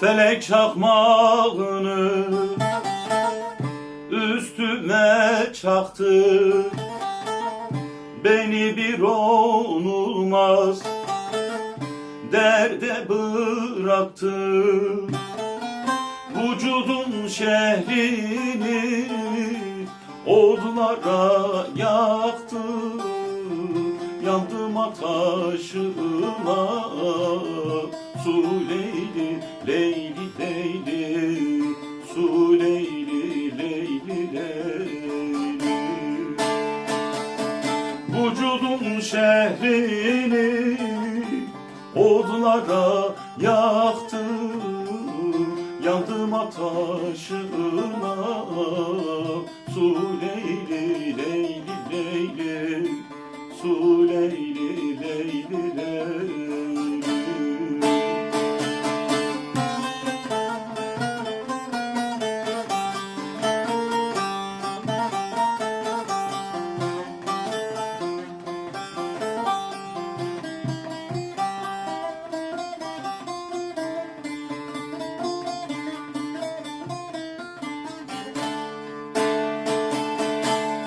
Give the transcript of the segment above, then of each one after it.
Felek çakmağını üstüme çaktı. Beni bir onulmaz derde bıraktı. Vücudun şehrini odlara yaktı. Yandım ataşıma Su leyli leyli. Leyli Su leyli leyli. Leyli Vücudun şehrini odlara yaktı. Yandım ataşına Su leyli leyli. Leyli Su leyli leyli leyli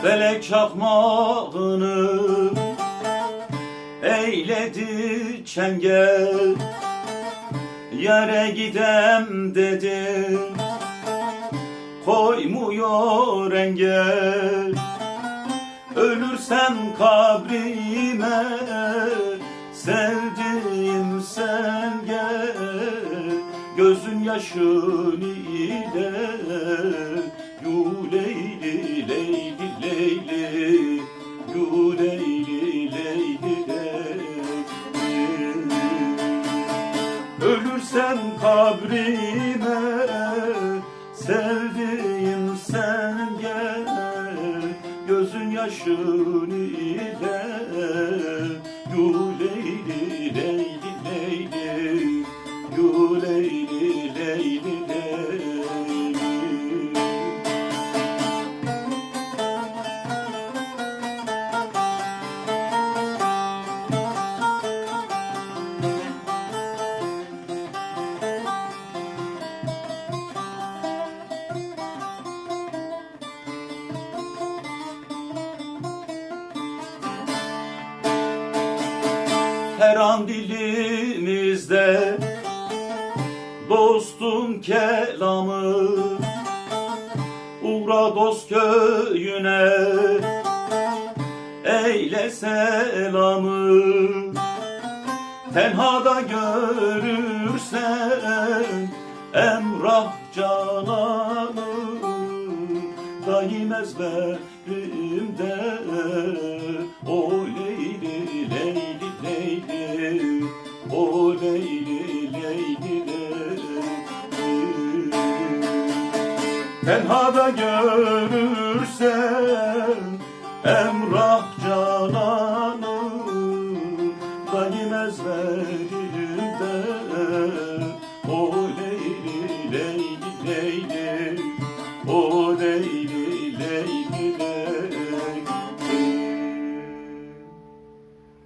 Felek çakmağını eyledi çengel. Yere gidem dedim koymuyor engel. Ölürsem kabrime sevdiğim sen gel. Gözün yaşın ile Yu leyli leyli leyli Yu leyli Ölürsem kabrime sevdiğim sen gel Gözün yaşın ile Yu her an dilimizde. Dostun kelamı Uğra dost köyüne. Eyle selamı Tenhada görürsen Emrah cananı Daim ezberimde Tenhada görürsen Emrah cananı Daim ezberimde O leyli leyli leyli O